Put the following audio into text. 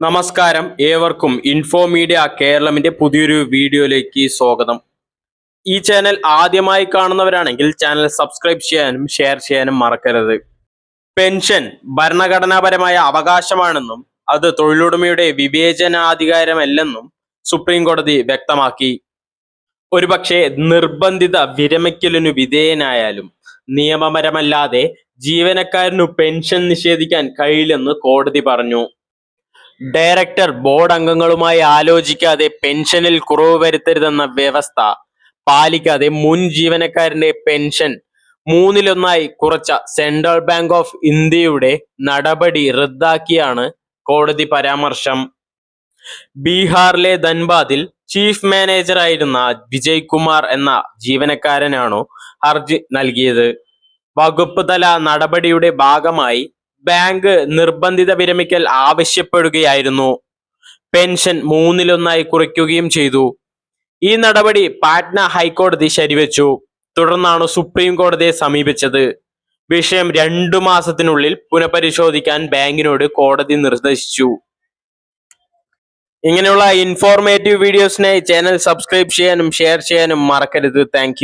നമസ്കാരം. ഏവർക്കും info media കേരളമിന്റെ പുതിയൊരു വീഡിയോയിലേക്ക് സ്വാഗതം. ഈ ചാനൽ ആദ്യമായി കാണുന്നവരാണെങ്കിൽ ചാനൽ സബ്സ്ക്രൈബ് ചെയ്യാനും ഷെയർ ചെയ്യാനും മറക്കരുത്. പെൻഷൻ ഭരണഘടനാപരമായ അവകാശമാണെന്നും അത് തൊഴിലുടമയുടെ വിവേചനാധികാരമല്ലെന്നും സുപ്രീം കോടതി വ്യക്തമാക്കി. ഒരുപക്ഷെ നിർബന്ധിത വിരമിക്കലിനു വിധേയനായാലും നിയമപരമല്ലാതെ ജീവനക്കാരനു പെൻഷൻ നിഷേധിക്കാൻ കഴിയില്ലെന്ന് കോടതി പറഞ്ഞു. ഡയറക്ടർ ബോർഡ് അംഗങ്ങളുമായി ആലോചിക്കാതെ പെൻഷനിൽ കുറവ് വരുത്തരുതെന്ന വ്യവസ്ഥ പാലിക്കാതെ മുൻ ജീവനക്കാരന്റെ പെൻഷൻ മൂന്നിലൊന്നായി കുറച്ച സെൻട്രൽ ബാങ്ക് ഓഫ് ഇന്ത്യയുടെ നടപടി റദ്ദാക്കിയാണ് കോടതി പരാമർശം. ബീഹാറിലെ ധൻബാദിൽ ചീഫ് മാനേജറായിരുന്ന വിജയ് കുമാർ എന്ന ജീവനക്കാരനാണോ ഹർജി നൽകിയത്. വകുപ്പ് തല നടപടിയുടെ ഭാഗമായി ബാങ്ക് നിർബന്ധിത വിരമിക്കൽ ആവശ്യപ്പെടുകയായിരുന്നു. പെൻഷൻ മൂന്നിലൊന്നായി കുറയ്ക്കുകയും ചെയ്തു. ഈ നടപടി പാറ്റ്ന ഹൈക്കോടതി ശരിവെച്ചു. തുടർന്നാണ് സുപ്രീം കോടതിയെ സമീപിച്ചത്. വിഷയം രണ്ടു മാസത്തിനുള്ളിൽ പുനഃപരിശോധിക്കാൻ ബാങ്കിനോട് കോടതി നിർദ്ദേശിച്ചു. ഇങ്ങനെയുള്ള ഇൻഫോർമേറ്റീവ് വീഡിയോസിനായി ചാനൽ സബ്സ്ക്രൈബ് ചെയ്യാനും ഷെയർ ചെയ്യാനും മറക്കരുത്. താങ്ക്